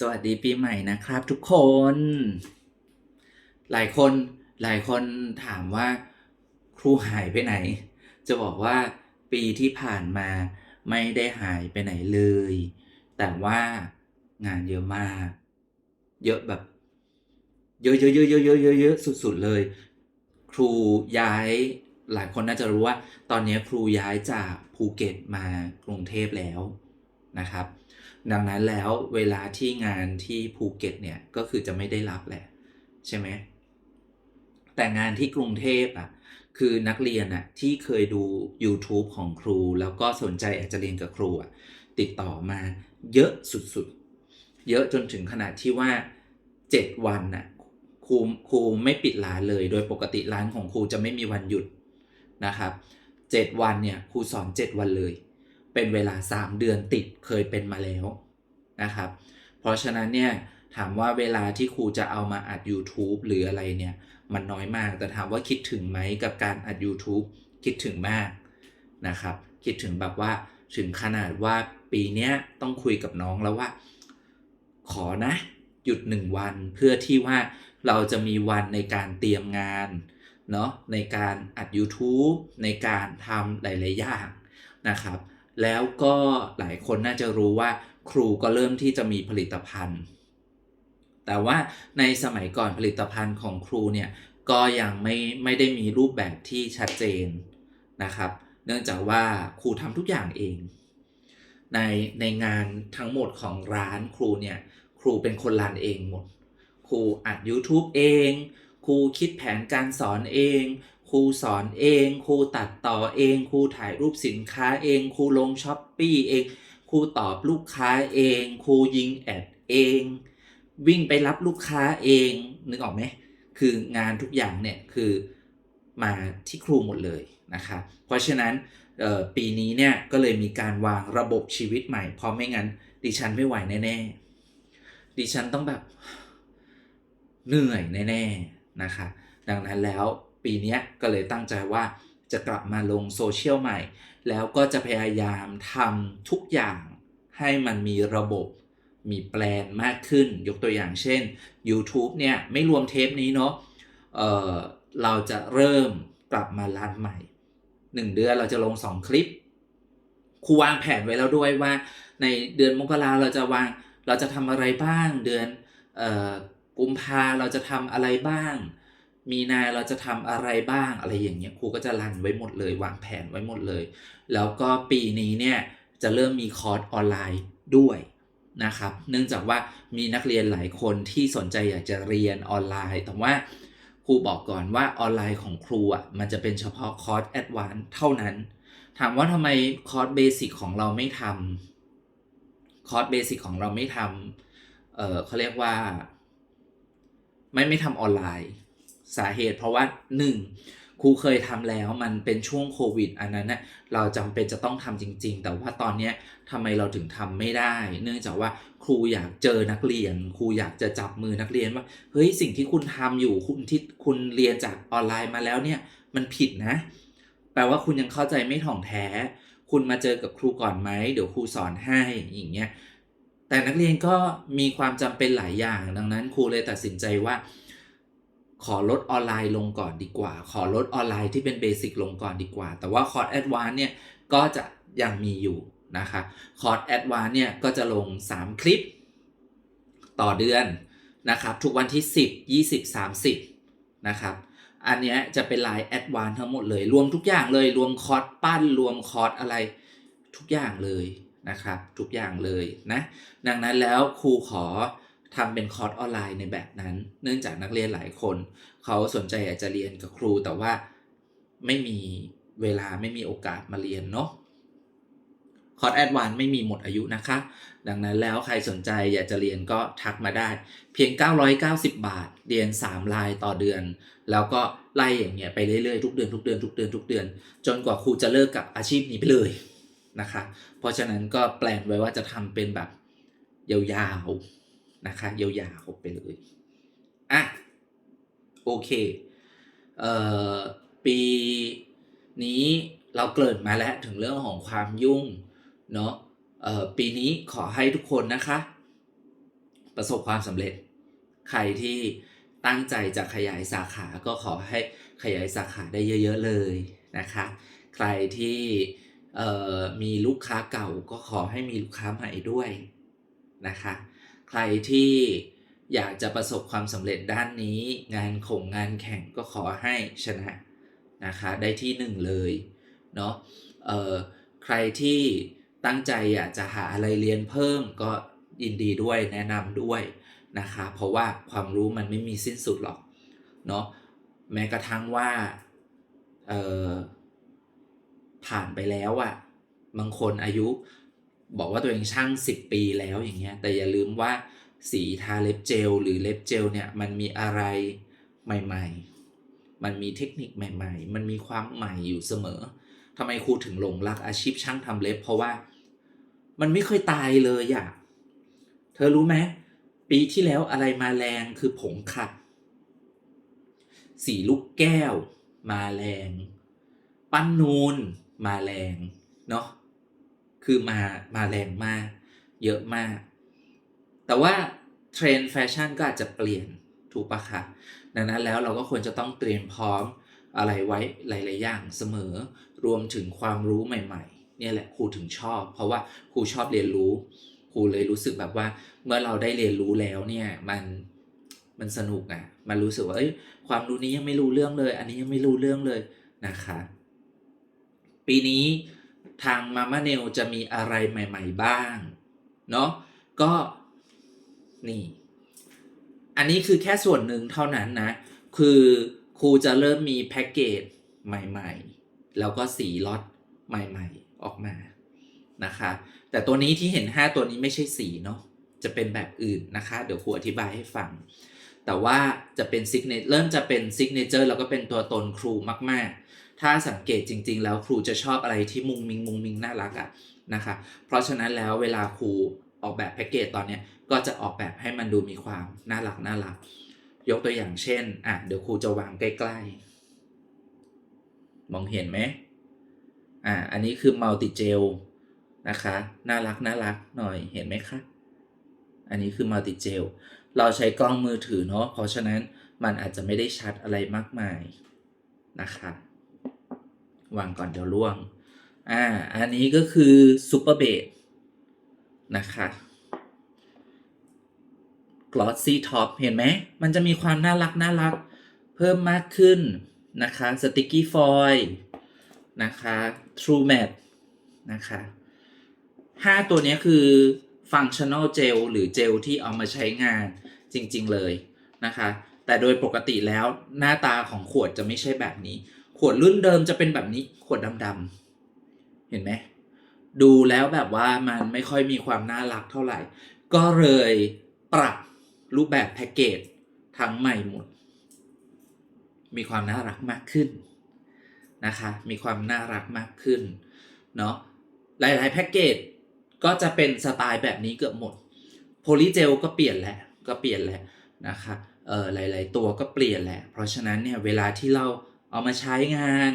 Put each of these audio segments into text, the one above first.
สวัสดีปีใหม่นะครับทุกคน หลายคนหลายคนถามว่าครูหายไปไหน จะบอกว่าปีที่ผ่านมาไม่ได้หายไปไหนเลย แต่ว่างานเยอะมาก เยอะแบบ เยอะเยอะเยอะเยอะเยอะเยอะเยอะสุดๆเลย ครูย้ายหลายคนน่าจะรู้ว่า ตอนนี้ครูย้ายจากภูเก็ตมากรุงเทพแล้วนะครับ ดังนั้นแล้วเวลาที่งานที่ภูเก็ตเนี่ยก็คือจะไม่ได้รับแหละใช่ไหมแต่งานที่กรุงเทพอะคือนักเรียนอะที่เคยดู YouTube ของครู แล้วก็สนใจอยากจะเรียนกับครูอะติดต่อมาเยอะสุดๆ เยอะจนถึงขนาดที่ว่า 7 วันน่ะครูครูไม่ปิดร้านเลย โดยปกติร้านของครูจะไม่มีวันหยุดนะครับ 7 วันเนี่ยครูสอน 7 วันเลย เป็นเวลา 3 เดือนติดเคยเป็นมาแล้วนะครับ เพราะฉะนั้นเนี่ยถามว่าเวลาที่ครูจะเอามาอัด YouTube หรืออะไรเนี่ยมันน้อยมากแต่ถามว่าคิดถึงไหมกับการอัด YouTube คิดถึงมากนะครับ คิดถึงแบบว่าถึงขนาดว่าปีนี้ต้องคุยกับน้องแล้วว่า ขอนะ หยุดหนึ่งวันเพื่อที่ว่าเราจะมีวันในการเตรียมงานเนาะในการอัด YouTube ในการทำหลาย ๆ อย่างนะครับ แล้วก็หลายคนน่าจะรู้ว่าครูก็เริ่มที่จะมีผลิตภัณฑ์ แต่ว่าในสมัยก่อนผลิตภัณฑ์ของครูเนี่ยก็ยังไม่ไม่ได้มีรูปแบบที่ชัดเจนนะครับ เนื่องจากว่าครูทำทุกอย่างเอง ในในงานทั้งหมดของร้านครูเนี่ยครูเป็นคนรันเองหมด ครูอัด YouTube เอง ครูคิดแผนการสอนเอง ครูสอนเองครูตัดต่อเองครูถ่ายรูปสินค้าเองครูลงช้อปปี้เองครูตอบลูกค้าเองครูยิงแอดเอง วิ่งไปรับลูกค้าเองนึกออกไหมคืองานทุกอย่างเนี่ยคือมาที่ครูหมดเลยนะครับเพราะฉะนั้นปีนี้เนี่ยก็เลยมีการวางระบบชีวิตใหม่เพราะไม่งั้นดิฉันไม่ไหวแน่ๆดิฉันต้องแบบเหนื่อยแน่ๆนะคะดังนั้นแล้ว ปีนี้ก็เลยตั้งใจว่าจะกลับมาลงโซเชียลใหม่ แล้วก็จะพยายามทำทุกอย่างให้มันมีระบบมีแปลนมากขึ้น ยกตัวอย่างเช่น YouTube เนี่ยไม่รวมเทปนี้เนาะเเราจะเริ่มกลับมารันใหม่ 1 เดือนเราจะลง 2 คลิปครูวางแผนไว้แล้วด้วยว่า ในเดือนมกราเราจะวางเราจะทำอะไรบ้าง เดือนออกุมภาเราจะทำอะไรบ้าง มีนาเราจะทำอะไรบ้างอะไรอย่างเงี้ยครูก็จะรันไว้หมดเลยวางแผนไว้หมดเลย แล้วก็ปีนี้เนี่ยจะเริ่มมีคอร์สออนไลน์ด้วยนะครับ เนื่องจากว่ามีนักเรียนหลายคนที่สนใจอยากจะเรียนออนไลน์ แต่ว่าครูบอกก่อนว่าออนไลน์ของครูอะมันจะเป็นเฉพาะคอร์สแอดวานซ์เท่านั้น ถามว่าทำไมคอร์สเบสิกของเราไม่ทำคอร์สเบสิกของเราไม่ทำเออเขาเรียกว่า ไม่ไม่ทำออนไลน์ สาเหตุ เพราะว่าหนึ่งครูเคยทำแล้วมันเป็นช่วงโควิด อันนั้นน่ะเราจำเป็นจะต้องทำจริง ๆ แต่ว่าตอนเนี้ยทำไมเราถึงทำไม่ได้ เนื่องจากว่าครูอยากเจอนักเรียน ครูอยากจะจับมือนักเรียนว่าเฮ้ยสิ่งที่คุณทำอยู่คุณที่คุณเรียนจากออนไลน์มาแล้วเนี่ยมันผิดนะ แปลว่าคุณยังเข้าใจไม่ถ่องแท้ คุณมาเจอกับครูก่อนไหมเดี๋ยวครูสอนให้อย่างเงี้ยแต่นักเรียนก็มีความจำเป็นหลายอย่างดังนั้นครูเลยตัดสินใจว่า ขอลดออนไลน์ลงก่อนดีกว่า ขอลดออนไลน์ที่เป็นเบสิกลงก่อนดีกว่า แต่ว่าคอร์สแอดวานเนี่ยก็จะยังมีอยู่นะคะคอร์สแอดวานเนี่ยก็จะลง 3 คลิปต่อเดือนนะครับ ทุกวันที่ 10 20 30 นะครับ อันนี้จะเป็นไลน์แอดวานทั้งหมดเลย รวมทุกอย่างเลย รวมคอร์สปั้น รวมคอร์สอะไรทุกอย่างเลยนะครับ ทุกอย่างเลยนะ ดังนั้นแล้วครูขอ ทำเป็นคอร์สออนไลน์ในแบบนั้น เนื่องจากนักเรียนหลายคน เขาสนใจอยากจะเรียนกับครู แต่ว่าไม่มีเวลาไม่มีโอกาสมาเรียนเนาะคอร์สแอดวานไม่มีหมดอายุนะคะ ดังนั้นแล้วใครสนใจอยากจะเรียนก็ทักมาได้ เพียง 990 บาท เรียน 3 ลายต่อเดือน แล้วก็ไล่อย่างเงี้ยไปเรื่อยๆทุกเดือนทุกเดือนทุกเดือนทุกเดือน จนกว่าครูจะเลิกกับอาชีพนี้ไปเลยนะคะ เพราะฉะนั้นก็แปลนไว้ว่าจะทำเป็นแบบยาวๆ นะคะเยียวยาวๆไปเลยอะโอเคเอ่อปีนี้เราเกริ่นมาแล้วถึงเรื่องของความยุ่งเนาะเอ่อปีนี้ขอให้ทุกคนนะคะ ประสบความสำเร็จ ใครที่ตั้งใจจะขยายสาขาก็ขอให้ขยายสาขาได้เยอะๆเลยนะคะ ใครที่มีลูกค้าเก่าก็ขอให้มีลูกค้าใหม่ด้วยนะคะ ใครที่อยากจะประสบความสำเร็จด้านนี้ งานขงงานแข่งก็ขอให้ชนะนะคะได้ที่หนึ่งเลยเนาะเอ่อใครที่ตั้งใจอยากจะหาอะไรเรียนเพิ่มก็ยินดีด้วยแนะนำด้วยนะคะเพราะว่าความรู้มันไม่มีสิ้นสุดหรอกเนาะแม้กระทั่งว่าเอ่อผ่านไปแล้วอะบางคนอายุ บอกว่าตัวเองช่าง 10 ปีแล้วอย่างเงี้ยแต่อย่าลืมว่าสีทาเล็บเจลหรือเล็บเจลเนี่ยมันมีอะไรใหม่ ๆ มันมีเทคนิคใหม่ ๆ มันมีความใหม่อยู่เสมอทำไมครูถึงหลงรักอาชีพช่างทำเล็บ เพราะว่ามันไม่เคยตายเลยอะเธอรู้ไหมปีที่แล้วอะไรมาแรงคือผงขัด สีลูกแก้ว มาแรง ปั้นนูนมาแรงเนาะ คือมามาแรงมาก เยอะมาก แต่ว่าเทรนด์แฟชั่นก็อาจจะเปลี่ยนถูกปะคะดังนั้นแล้วเราก็ควรจะต้องเตรียมพร้อมอะไรไว้หลาย ๆ อย่างเสมอ รวมถึงความรู้ใหม่ ๆ เนี่ยแหละครูถึงชอบ เพราะว่าครูชอบเรียนรู้ครูเลยรู้สึกแบบว่าเมื่อเราได้เรียนรู้แล้วเนี่ยมันมันสนุกอะ่ะมันรู้สึกว่าเอ้ยความรู้นี้ยังไม่รู้เรื่องเลย อันนี้ยังไม่รู้เรื่องเลยนะคะ ปีนี้ ทางมาม่าเนลจะมีอะไรใหม่ ๆ บ้าง เนาะก็นี่ อันนี้คือแค่ส่วนหนึ่งเท่านั้นนะ คือครูจะเริ่มมีแพ็กเกจใหม่ ๆ แล้วก็สีล็อตใหม่ ๆ ออกมานะคะ แต่ตัวนี้ที่เห็น 5 ตัวนี้ไม่ใช่สีเนาะจะเป็นแบบอื่นนะคะ เดี๋ยวครูอธิบายให้ฟัง แต่ว่าจะเป็นซิกเนเริ่มจะเป็นซิกเนเจอร์แล้วก็เป็นตัวตนครูมาก ๆ ถ้าสังเกตจริง ๆ แล้วครูจะชอบอะไรที่มุงมิงมุงมิงน่ารักอะนะคะ เพราะฉะนั้นแล้วเวลาครูออกแบบแพ็กเกจตอนเนี้ยก็จะออกแบบให้มันดูมีความน่ารักน่ารัก ยกตัวอย่างเช่นอะเดี๋ยวครูจะวางใกล้ๆ มองเห็นไหมอะอันนี้คือมัลติเจลนะคะน่ารักน่ารักหน่อยเห็นไหมคะอันนี้คือมัลติเจลเราใช้กล้องมือถือเนาะเพราะฉะนั้นมันอาจจะไม่ได้ชัดอะไรมากมายนะคะ วางก่อนเดี๋ยวล่วง อ่า อันนี้ก็คือซูเปอร์เบดนะคะ glossy top เห็นไหม มันจะมีความน่ารักน่ารักเพิ่มมากขึ้นนะคะ sticky foil นะคะ true matte นะคะห้าตัวนี้คือ functional gel หรือเจลที่เอามาใช้งานจริงๆเลยนะคะ แต่โดยปกติแล้วหน้าตาของขวดจะไม่ใช่แบบนี้ ขวดรุ่นเดิมจะเป็นแบบนี้ขวดดำๆเห็นไหมดูแล้วแบบว่ามันไม่ค่อยมีความน่ารักเท่าไหร่ ก็เลยปรับรูปแบบแพ็กเกจทั้งใหม่หมด มีความน่ารักมากขึ้นนะคะ มีความน่ารักมากขึ้นเนาะหลายๆแพ็กเกจก็จะเป็นสไตล์แบบนี้เกือบหมดโพลีเจลก็เปลี่ยนแหละก็เปลี่ยนแหละนะคะเออหลาย ๆ ตัวก็เปลี่ยนแหละ เพราะฉะนั้นเนี่ยเวลาที่เรา เอามาใช้งาน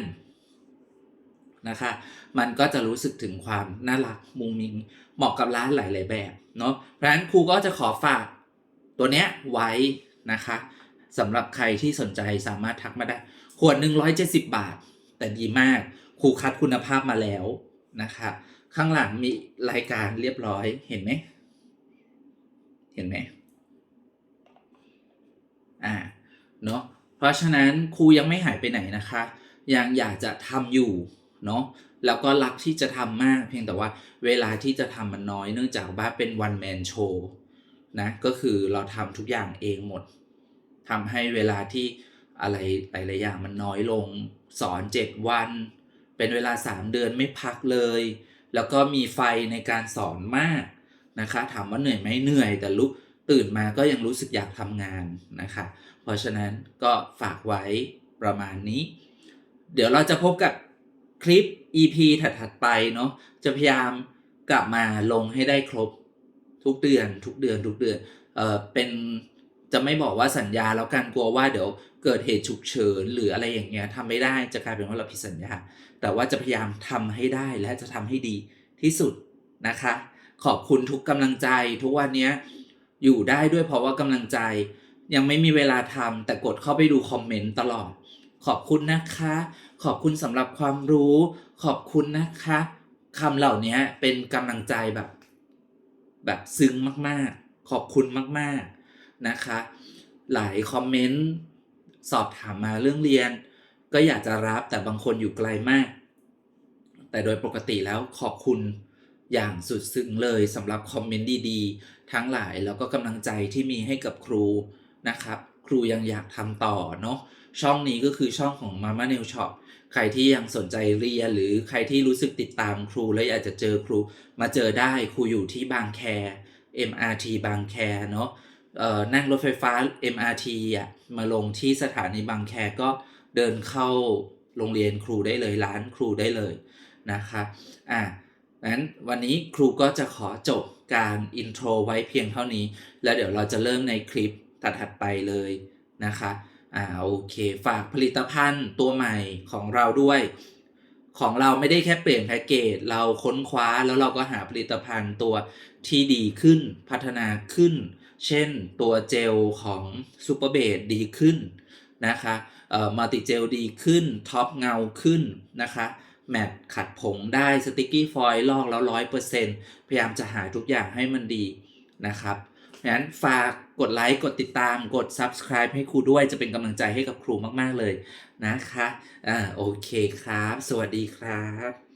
นะคะ มันก็จะรู้สึกถึงความน่ารักมุงมิงเหมาะกับร้านหลาย ๆ แบบเนาะเพราะฉะนั้นครูก็จะขอฝากตัวเนี้ยไว้นะคะสำหรับใครที่สนใจสามารถทักมาได้ ขวดหนึ่งร้อยเจ็ดสิบบาท แต่ดีมากครูคัดคุณภาพมาแล้วนะคะข้างหลังมีรายการเรียบร้อยเห็นไหม เห็นไหมอ่าเนาะ เพราะฉะนั้นครูยังไม่หายไปไหนนะคะ ยังอยากจะทำอยู่เนาะแล้วก็รักที่จะทำมาก เพียงแต่ว่าเวลาที่จะทำมันน้อย เนื่องจากว่าเป็น one man show นะก็คือเราทำทุกอย่างเองหมดทำให้เวลาที่อะไรหลายๆอย่างมันน้อยลงสอน 7 วัน เป็นเวลา 3 เดือนไม่พักเลย แล้วก็มีไฟในการสอนมากนะคะ ถามว่าเหนื่อยไหมเหนื่อยแต่ลุก ตื่นมาก็ยังรู้สึกอยากทำงานนะคะ เพราะฉะนั้นก็ฝากไว้ประมาณนี้ เดี๋ยวเราจะพบกับคลิป EP ถัดๆไปเนาะจะพยายามกลับมาลงให้ได้ครบทุกเดือน ทุกเดือน ทุกเดือนเออเป็นจะไม่บอกว่าสัญญาแล้วกันกลัวว่าเดี๋ยวเกิดเหตุฉุกเฉินหรืออะไรอย่างเงี้ยทำไม่ได้จะกลายเป็นว่าเราผิดสัญญา แต่ว่าจะพยายามทำให้ได้และจะทำให้ดีที่สุดนะคะ ขอบคุณทุกกำลังใจทุกวันเนี้ย อยู่ได้ด้วยเพราะว่ากำลังใจ ยังไม่มีเวลาทำแต่กดเข้าไปดูคอมเมนต์ตลอด ขอบคุณนะคะ ขอบคุณสำหรับความรู้ ขอบคุณนะคะคำเหล่านี้เป็นกำลังใจแบบ แบบซึ้งมากๆ ขอบคุณมากๆนะคะ หลายคอมเมนต์สอบถามมาเรื่องเรียน ก็อยากจะรับแต่บางคนอยู่ไกลมาก แต่โดยปกติแล้วขอบคุณ อย่างสุดซึ้งเลยสำหรับคอมเมนต์ดีๆ ทั้งหลายแล้วก็กำลังใจที่มีให้กับครูนะครับ ครูยังอยากทำต่อเนาะช่องนี้ก็คือช่องของ Mama Nail Shop ใครที่ยังสนใจเรียนหรือใครที่รู้สึกติดตามครูและอยากจะเจอครูมาเจอได้ครูอยู่ที่บางแค MRT บางแคเนาะนั่งรถไฟฟ้า MRT อะมาลงที่สถานีบางแคก็เดินเข้าโรงเรียนครูได้เลยร้านครูได้เลยนะคะอะ นั้นวันนี้ครูก็จะขอจบการอินโทรไว้เพียงเท่านี้ แล้วเดี๋ยวเราจะเริ่มในคลิปถัดๆไปเลยนะคะอ่าโอเค ฝากผลิตภัณฑ์ตัวใหม่ของเราด้วย ของเราไม่ได้แค่เปลี่ยนแพ็กเกจเราค้นคว้าแล้วเราก็หาผลิตภัณฑ์ตัวที่ดีขึ้นพัฒนาขึ้น เช่นตัวเจลของซูเปอร์เบดดีขึ้นนะคะเอ่อมัลติเจลดีขึ้นท็อปเงาขึ้นนะคะ แมตขัดผงได้สติกกี้ฟอยล์ลอกแล้วร้อยเปอร์เซ็นต์พยายามจะหาทุกอย่างให้มันดีนะครับงั้นฝากกดไลค์ กดติดตาม กด subscribe ให้ครูด้วยจะเป็นกำลังใจให้กับครูมาก ๆ เลยนะคะ อ่า โอเคครับ สวัสดีครับ